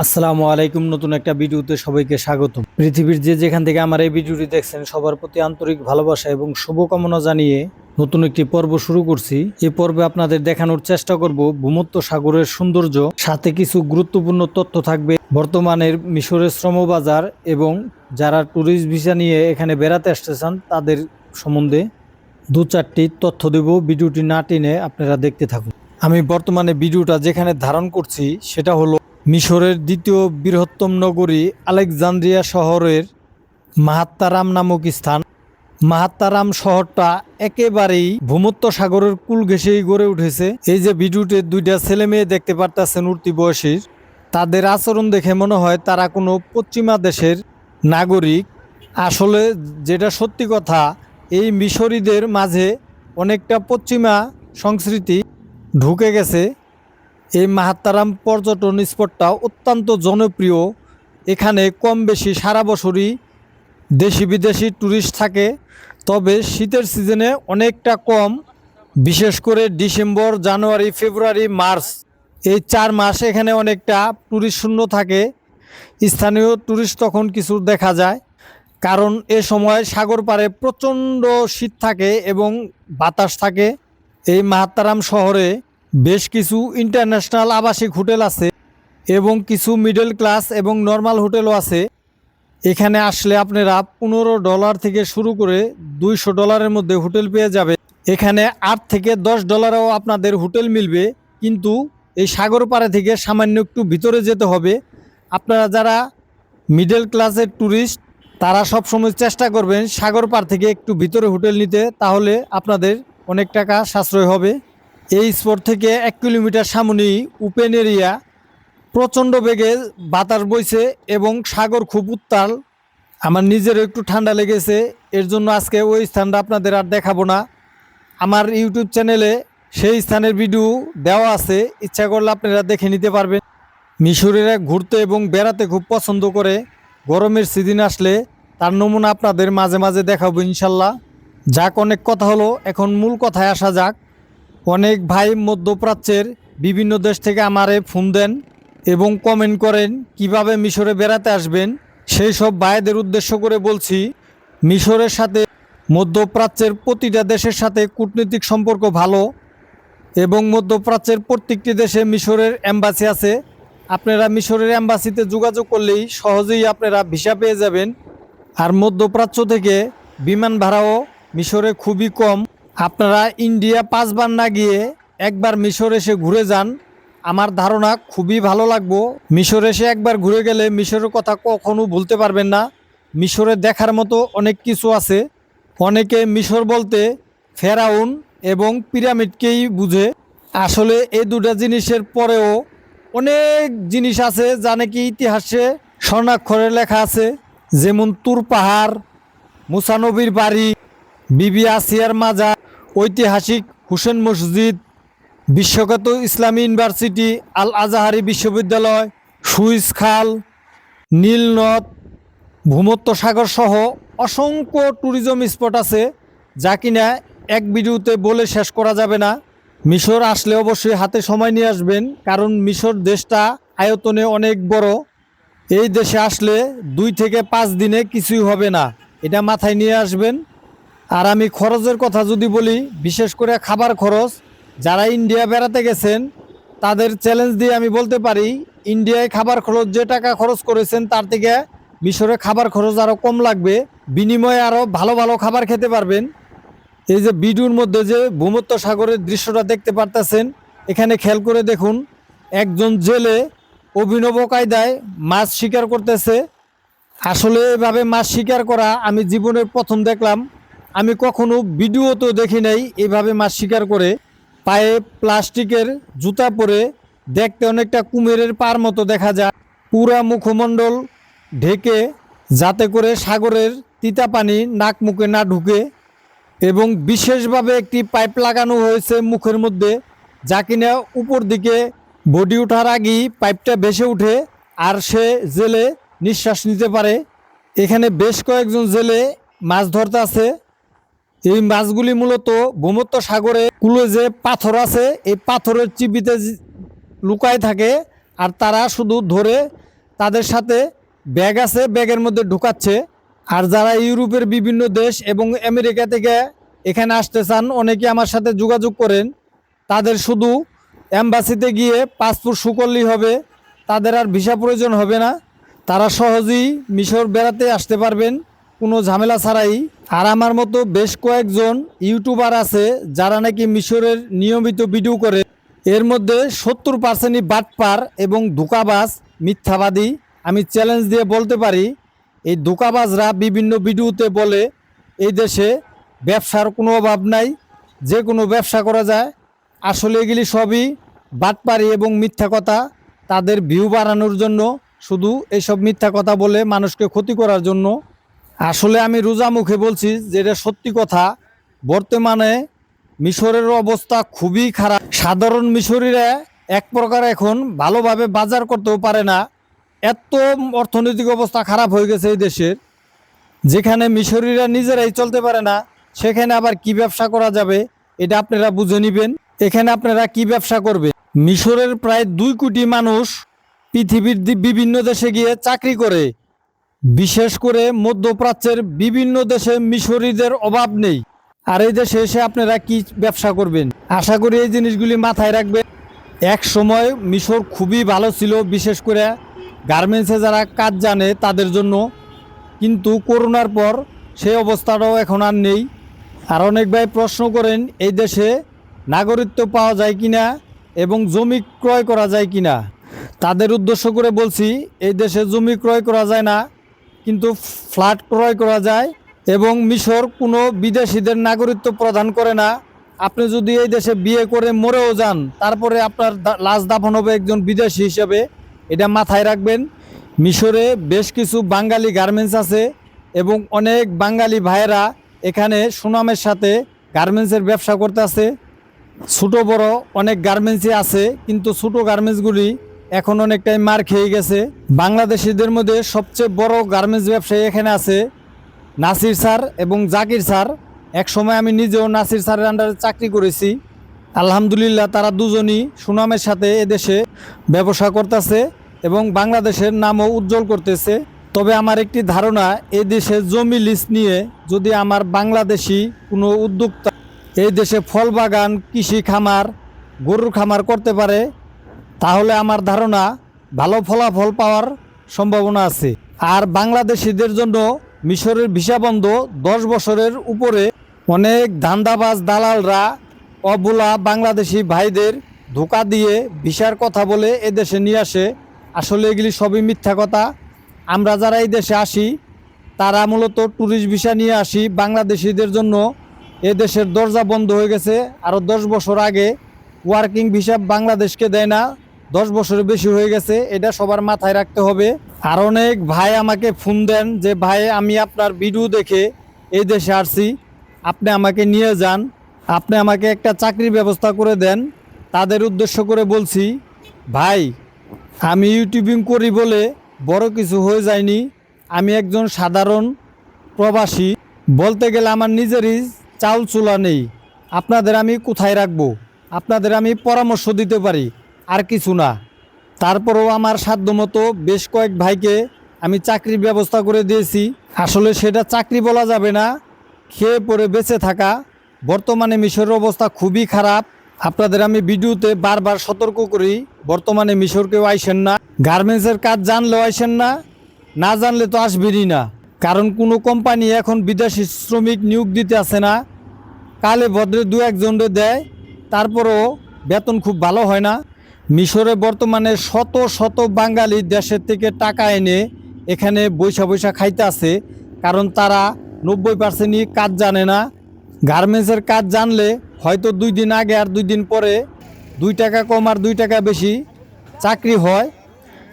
আসসালামু আলাইকুম। নতুন একটা ভিডিওতে সবাইকে স্বাগত পৃথিবীর যে যেখান থেকে আমার এই ভিডিওটি দেখছেন, সবার প্রতি আন্তরিক ভালোবাসা এবং শুভকামনা জানিয়ে নতুন একটি পর্ব শুরু করছি। এই পর্বে আপনাদের দেখানোর চেষ্টা করব ভূমত্ব সাগরের সৌন্দর্য, সাথে কিছু গুরুত্বপূর্ণ তথ্য থাকবে বর্তমানের মিশরের শ্রমবাজার এবং যারা ট্যুরিস্ট ভিসা নিয়ে এখানে বেড়াতে আসতে চান, তাদের সম্বন্ধে দু চারটি তথ্য দেব। ভিডিওটি না টেনে আপনারা দেখতে থাকুন। আমি বর্তমানে ভিডিওটা যেখানে ধারণ করছি, সেটা হলো মিশরের দ্বিতীয় বৃহত্তম নগরী আলেকজান্দ্রিয়া শহরের মাহাত্তারাম নামক স্থান। মাহাত্তারাম শহরটা একেবারেই ভূমত্ব সাগরের কুল ঘেঁষেই গড়ে উঠেছে। এই যে ভিডিওতে দুইটা ছেলে মেয়ে দেখতে পারতেছেন উঠতি বয়সীর, তাদের আচরণ দেখে মনে হয় তারা কোনো পশ্চিমা দেশের নাগরিক। আসলে যেটা সত্যি কথা, এই মিশরীদের মাঝে অনেকটা পশ্চিমা সংস্কৃতি ঢুকে গেছে। এই মাহাত্তারাম পর্যটন স্পটটা অত্যন্ত জনপ্রিয়। এখানে কম বেশি সারা বছরই দেশি বিদেশি ট্যুরিস্ট থাকে। তবে শীতের সিজনে অনেকটা কম, বিশেষ করে ডিসেম্বর, জানুয়ারি, ফেব্রুয়ারি, মার্চ। এই চার মাস এখানে অনেকটা ট্যুরিস্ট শূন্য থাকে। স্থানীয় ট্যুরিস্ট তখন কিছু দেখা যায়। কারণ এ সময় সাগর পাড়ে প্রচণ্ড শীত থাকে এবং বাতাস থাকে। এই মাহাত্তারাম শহরে বেশ কিছু ইন্টারন্যাশনাল আবাসিক হোটেল আছে এবং কিছু মিডল ক্লাস এবং নর্মাল হোটেলও আছে। এখানে আসলে আপনারা পনেরো ডলার থেকে শুরু করে দুইশো ডলারের মধ্যে হোটেল পেয়ে যাবে এখানে আট থেকে দশ ডলারও আপনাদের হোটেল মিলবে, কিন্তু এই সাগর পাড়ে থেকে সামান্য একটু ভিতরে যেতে হবে। আপনারা যারা মিডল ক্লাসের ট্যুরিস্ট তারা সবসময় চেষ্টা করবেন সাগর পাড় থেকে একটু ভিতরে হোটেল নিতে, তাহলে আপনাদের অনেক টাকা সাশ্রয় হবে। এই স্পট থেকে এক কিলোমিটার সামনেই ওপেন এরিয়া, প্রচণ্ড বেগে বাতাস বইছে এবং সাগর খুব উত্তাল। আমার নিজের একটু ঠান্ডা লেগেছে, এর জন্য আজকে ওই স্থানটা আপনাদের আর দেখাবো না। আমার ইউটিউব চ্যানেলে সেই স্থানের ভিডিও দেওয়া আছে, ইচ্ছা করলে আপনারা দেখে নিতে পারবেন। মিশরেরা ঘুরতে এবং বেড়াতে খুব পছন্দ করে। গরমের সিজন আসলে তার নমুনা আপনাদের মাঝে মাঝে দেখাবো ইনশাল্লাহ। যাক, অনেক কথা হলো, এখন মূল কথায় আসা যাক। অনেক ভাই মধ্যপ্রাচ্যের বিভিন্ন দেশ থেকে আমারে ফোন দেন এবং কমেন্ট করেন, কীভাবে মিশরে বেড়াতে আসবেন? সেই সব ভাইদের উদ্দেশ্য করে বলছি, মিশরের সাথে মধ্যপ্রাচ্যের প্রতিটা দেশের সাথে কূটনৈতিক সম্পর্ক ভালো এবং মধ্যপ্রাচ্যের প্রত্যেকটি দেশে মিশরের অ্যাম্বাসি আছে। আপনারা মিশরের অ্যাম্বাসিতে যোগাযোগ করলেই সহজেই আপনারা ভিসা পেয়ে যাবেন। আর মধ্যপ্রাচ্য থেকে বিমান ভাড়াও মিশরে খুবই কম। আপনারা ইন্ডিয়া পাঁচবার না গিয়ে একবার মিশর এসে ঘুরে যান। আমার ধারণা খুবই ভালো লাগবো। মিশর এসে একবার ঘুরে গেলে মিশরের কথা কখনো ভুলতে পারবেন না। মিশরে দেখার মতো অনেক কিছু আছে। অনেকে মিশর বলতে ফেরাউন এবং পিরামিডকেই বুঝে। আসলে এই দুটা জিনিসের পরেও অনেক জিনিস আছে যা নাকি ইতিহাসে স্বর্ণাক্ষরে লেখা আছে। যেমন তুর পাহাড় মুসানবির বাড়ি, বিবি আসিয়ার মাজার। ঐতিহাসিক হুসেন মসজিদ, বিশ্বখ্যাত ইসলামী ইউনিভার্সিটি আল আজাহারি বিশ্ববিদ্যালয়, সুইস খাল নীলনদ ভূমত্ব সাগর সহ অসংখ্য ট্যুরিজম স্পট আছে যা কিনা এক ভিডিওতে বলে শেষ করা যাবে না। মিশর আসলে অবশ্যই হাতে সময় নিয়ে আসবেন, কারণ মিশর দেশটা আয়তনে অনেক বড়। এই দেশে আসলে দুই থেকে পাঁচ দিনে কিছুই হবে না। এটা মাথায় নিয়ে আসবেন। আর আমি খরচের কথা যদি বলি, বিশেষ করে খাবার খরচ, যারা ইন্ডিয়া বেড়াতে গেছেন, তাদের চ্যালেঞ্জ দিয়ে আমি বলতে পারি, ইন্ডিয়ায় খাবার খরচ, যে টাকা খরচ করেছেন, তার থেকে মিশরে খাবার খরচ আরও কম লাগবে। বিনিময়ে আরও ভালো ভালো খাবার খেতে পারবেন। এই যে বিডুর মধ্যে যে ভূমত্ব সাগরের দৃশ্যটা দেখতে পারতেছেন, এখানে খেয়াল করে দেখুন, একজন জেলে অভিনব কায়দায় মাছ শিকার করতেছে। আসলে এভাবে মাছ শিকার করা আমি জীবনের প্রথম দেখলাম। আমি কখনো ভিডিও তো দেখি নাই এভাবে মাছ শিকার করে। পায়ে প্লাস্টিকের জুতা পরে দেখতে অনেকটা কুমিরের পার মতো দেখা যায়। পুরা মুখমণ্ডল ঢেকে যাতে করে সাগরের তিতা পানি নাক মুখে না ঢুকে এবং বিশেষভাবে একটি পাইপ লাগানো হয়েছে মুখের মধ্যে, যা কিনা উপর দিকে বডি ওঠার আগেই পাইপটা ভেসে উঠে আর সে জেলে নিঃশ্বাস নিতে পারে। এখানে বেশ কয়েকজন জেলে মাছ ধরতে আছে। এই মাছগুলি মূলত ভূমত্ব সাগরে কুলে যে পাথর আছে, এই পাথরের চিবিতে লুকায় থাকে আর তারা শুধু ধরে তাদের সাথে ব্যাগ আছে, ব্যাগের মধ্যে ঢুকাচ্ছে। আর যারা ইউরোপের বিভিন্ন দেশ এবং আমেরিকা থেকে এখানে আসতে চান, অনেকে আমার সাথে যোগাযোগ করেন। তাদের শুধু অ্যাম্বাসিতে গিয়ে পাসপোর্ট সুকলই হবে, তাদের আর ভিসা প্রয়োজন হবে না। তারা সহজেই মিশর বেড়াতে আসতে পারবেন। কোনো ঝামেলা ছাড়াই আর আমার মতো বেশ কয়েকজন ইউটিউবার আছে যারা নাকি মিশরের নিয়মিত ভিডিও করে। এর মধ্যে সত্তর পার্সেন্টই বাটপার এবং ধোকাবাজ, মিথ্যাবাদী। আমি চ্যালেঞ্জ দিয়ে বলতে পারি, এই ধোকাবাজরা বিভিন্ন ভিডিওতে বলে, এই দেশে ব্যবসার কোনো অভাব নাই, যে কোনো ব্যবসা করা যায়। আসলে এগুলি সবই বাটপারি এবং মিথ্যা কথা। তাদের ভিউ বাড়ানোর জন্য শুধু এইসব মিথ্যা কথা বলে মানুষকে ক্ষতি করার জন্য। আসলে আমি রোজা মুখে বলছি যেটা সত্যি কথা, বর্তমানে মিশরের অবস্থা খুবই খারাপ। সাধারণ মিশরিরা এক প্রকার এখন ভালোভাবে বাজার করতেও পারে না। এত অর্থনৈতিক অবস্থা খারাপ হয়ে গেছে এই দেশের, যেখানে মিশরিরা নিজেরাই চলতে পারে না, সেখানে আবার কি ব্যবসা করা যাবে, এটা আপনারা বুঝে নেবেন। এখানে আপনারা কি ব্যবসা করবে? মিশরের প্রায় দুই কোটি মানুষ পৃথিবীর বিভিন্ন দেশে গিয়ে চাকরি করে। বিশেষ করে মধ্যপ্রাচ্যের বিভিন্ন দেশে মিশরীদের অভাব নেই। আর এই দেশে এসে আপনারা কি ব্যবসা করবেন? আশা করি এই জিনিসগুলি মাথায় রাখবেন। এক সময় মিশর খুবই ভালো ছিল, বিশেষ করে গার্মেন্টসে যারা কাজ জানে তাদের জন্য। কিন্তু করোনার পর সেই অবস্থাটাও এখন আর নেই। আর অনেক ভাই প্রশ্ন করেন, এই দেশে নাগরিকত্ব পাওয়া যায় কি না এবং জমি ক্রয় করা যায় কি না তাদের উদ্দেশ্য করে বলছি, এই দেশে জমি ক্রয় করা যায় না। কিন্তু ফ্ল্যাট ক্রয় করা যায় এবং মিশর কোনো বিদেশিদের নাগরিকত্ব প্রদান করে না। আপনি যদি এই দেশে বিয়ে করে মরেও যান, তারপরে আপনার লাশ দাফন হবে একজন বিদেশি হিসেবে। এটা মাথায় রাখবেন। মিশরে বেশ কিছু বাঙালি গার্মেন্টস আছে এবং অনেক বাঙালি ভাইয়েরা এখানে সুনামের সাথে গার্মেন্টসের ব্যবসা করতে আছে। ছোট বড় অনেক গার্মেন্টসই আছে, কিন্তু ছোটো গার্মেন্টসগুলি এখন অনেকটাই মার খেয়ে গেছে। বাংলাদেশিদের মধ্যে সবচেয়ে বড় গার্মেন্টস ব্যবসায়ী এখানে আছে নাসির স্যার এবং জাকির স্যার। এক সময় আমি নিজেও নাসির স্যারের আন্ডারে চাকরি করেছি। আলহামদুলিল্লাহ তারা দুজনই সুনামের সাথে এদেশে ব্যবসা করতেছে এবং বাংলাদেশের নামও উজ্জ্বল করতেছে। তবে আমার একটি ধারণা এই দেশে জমি লিস্ট নিয়ে যদি আমার বাংলাদেশি কোনো উদ্যোক্তা এই দেশে ফল বাগান, কৃষি খামার, গরুর খামার করতে পারে তাহলে আমার ধারণা ভালো ফলাফল পাওয়ার সম্ভাবনা আছে। আর বাংলাদেশিদের জন্য মিশরের ভিসা বন্ধ দশ বছরের উপরে অনেক ধান্দাবাজ দালালরা অবুলা বাংলাদেশি ভাইদের ধোকা দিয়ে ভিসার কথা বলে এদেশে নিয়ে আসে। আসলে এগুলি সবই মিথ্যা কথা। আমরা যারা এই দেশে আসি, তারা মূলত ট্যুরিস্ট ভিসা নিয়ে আসি। বাংলাদেশিদের জন্য এ দেশের দরজা বন্ধ হয়ে গেছে। আরও দশ বছর আগে ওয়ার্কিং ভিসা বাংলাদেশকে দেয় না। দশ বছরের বেশি হয়ে গেছে, এটা সবার মাথায় রাখতে হবে। আর অনেক ভাই আমাকে ফোন দেন যে, ভাই, আমি আপনার ভিডিও দেখে এই দেশে আসছি, আপনি আমাকে নিয়ে যান, আপনি আমাকে একটা চাকরির ব্যবস্থা করে দেন। তাদের উদ্দেশ্য করে বলছি, ভাই, আমি ইউটিউবিং করি বলে বড় কিছু হয়ে যায়নি। আমি একজন সাধারণ প্রবাসী। বলতে গেলে আমার নিজেরই চাল চুলা নেই। আপনাদের আমি কোথায় রাখব? আপনাদের আমি পরামর্শ দিতে পারি। আর কিছু না। তারপরেও আমার সাধ্যমতো বেশ কয়েক ভাইকে আমি চাকরির ব্যবস্থা করে দিয়েছি। আসলে সেটা চাকরি বলা যাবে না, খেয়ে পরে বেঁচে থাকা। বর্তমানে মিশরের অবস্থা খুবই খারাপ। আপনাদের আমি ভিডিওতে বারবার সতর্ক করি, বর্তমানে মিশর কেউ আইসেন না। গার্মেন্টসের কাজ জানলেও আইসেন না না জানলে তো আসবেনই না। কারণ কোনো কোম্পানি এখন বিদেশি শ্রমিক নিয়োগ দিতে আসে না। কালে ভদ্রে দু একজনরে দেয়, তারপরও বেতন খুব ভালো হয় না। মিশরে বর্তমানে শত শত বাঙালি দেশের থেকে টাকা এনে এখানে বৈশা বৈশা খাইতে আছে। কারণ তারা নব্বই পার্সেন্টই কাজ জানে না। গার্মেন্টসের কাজ জানলে হয়তো দুই দিন আগে আর দুই দিন পরে দুই টাকা কম আর দুই টাকা বেশি চাকরি হয়।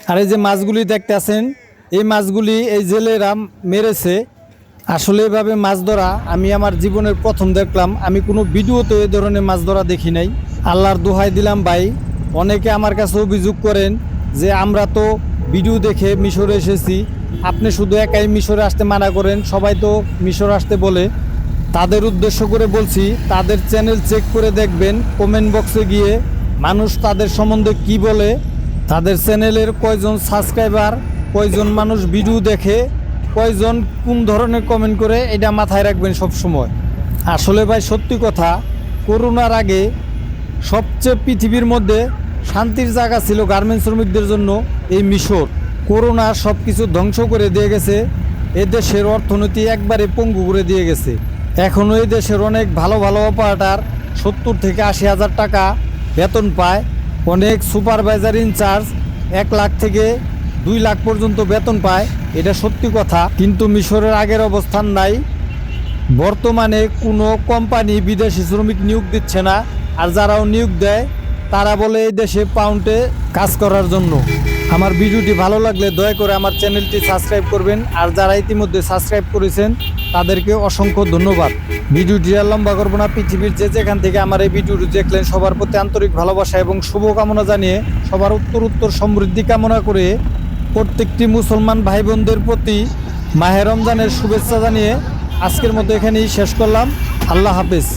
আর এই যে মাছগুলি দেখতে আছেন এই মাছগুলি এই জেলেরা মেরেছে। আসলে এভাবে মাছ ধরা আমি আমার জীবনের প্রথম দেখলাম। আমি কোনো ভিডিওতে এই ধরনের মাছ ধরা দেখি নাই। আল্লাহর দোহাই দিলাম ভাই। অনেকে আমার কাছে অভিযোগ করেন যে আমরা তো ভিডিও দেখে মিশরে এসেছি। আপনি শুধু একাই মিশরে আসতে মানা করেন, সবাই তো মিশর আসতে বলে। তাদের উদ্দেশ্য করে বলছি, তাদের চ্যানেল চেক করে দেখবেন কমেন্ট বক্সে গিয়ে মানুষ তাদের সম্বন্ধে কি বলে। তাদের চ্যানেলের কয়জন সাবস্ক্রাইবার কয়জন মানুষ ভিডিও দেখে, কয়জন কোন ধরনের কমেন্ট করে, এটা মাথায় রাখবেন সব সময় আসলে ভাই, সত্যি কথা, করোনার আগে সবচেয়ে পৃথিবীর মধ্যে শান্তির জায়গা ছিল গার্মেন্টস শ্রমিকদের জন্য এই মিশর। করোনা সব কিছু ধ্বংস করে দিয়ে গেছে। এ দেশের অর্থনীতি একবারে পঙ্গু করে দিয়ে গেছে। এখনও এই দেশের অনেক ভালো ভালো অপারেটার সত্তর থেকে আশি হাজার টাকা বেতন পায়। অনেক সুপারভাইজার ইনচার্জ এক লাখ থেকে দুই লাখ পর্যন্ত বেতন পায়। এটা সত্যি কথা। কিন্তু মিশরের আগের অবস্থান নাই। বর্তমানে কোনো কোম্পানি বিদেশি শ্রমিক নিয়োগ দিচ্ছে না। আর যারাও নিয়োগ দেয়, তারা বলে এই দেশে পাউন্ডে কাজ করার জন্য। আমার ভিডিওটি ভালো লাগলে দয়া করে আমার চ্যানেলটি সাবস্ক্রাইব করবেন। আর যারা ইতিমধ্যে সাবস্ক্রাইব করেছেন, তাদেরকে অসংখ্য ধন্যবাদ। ভিডিওটি আর লম্বা করব না, পৃথিবীর যে যেখান থেকে আমার এই ভিডিওটি দেখলেন, সবার প্রতি আন্তরিক ভালোবাসা এবং শুভকামনা জানিয়ে সবার উত্তর উত্তর সমৃদ্ধি কামনা করে প্রত্যেকটি মুসলমান ভাই বোনদের প্রতি মাহে রমজানের শুভেচ্ছা জানিয়ে আজকের মতো এখানেই শেষ করলাম। আল্লাহ হাফেজ।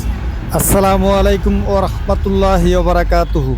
আসসালামু আলাইকুম ও রহমতুল্লাহ বারাকাতুহু।